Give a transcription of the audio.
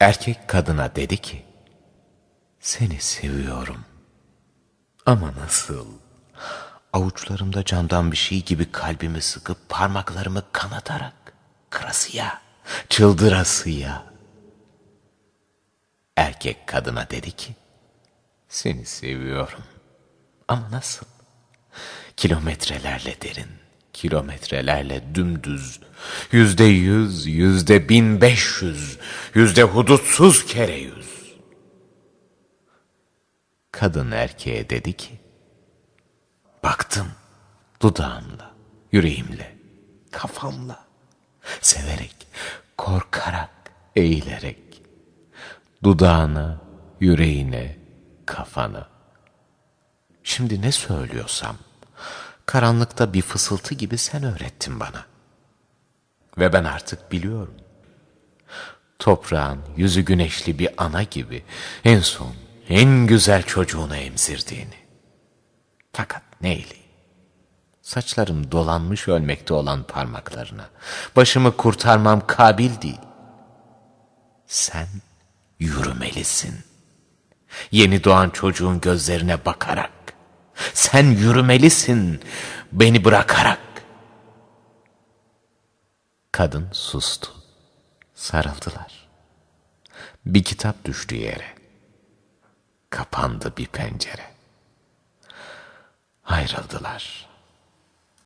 Erkek kadına dedi ki, seni seviyorum. Ama nasıl? Avuçlarımda candan bir şey gibi kalbimi sıkıp parmaklarımı kanatarak kırasıya, çıldırasıya. Erkek kadına dedi ki, seni seviyorum. Ama nasıl? Kilometrelerle derin, kilometrelerle dümdüz, yüzde yüz, yüzde bin beş yüz, yüzde hudutsuz kere yüz. Kadın erkeğe dedi ki, baktım dudağımla, yüreğimle, kafamla, severek, korkarak, eğilerek, dudağına, yüreğine, kafana. Şimdi ne söylüyorsam, karanlıkta bir fısıltı gibi sen öğrettin bana. Ve ben artık biliyorum. Toprağın yüzü güneşli bir ana gibi en son en güzel çocuğunu emzirdiğini. Fakat neyle? Saçlarım dolanmış ölmekte olan parmaklarına. Başımı kurtarmam kabil değil. Sen yürümelisin. Yeni doğan çocuğun gözlerine bakarak. Sen yürümelisin beni bırakarak. Kadın sustu. Sarıldılar. Bir kitap düştü yere. Kapandı bir pencere. Ayrıldılar.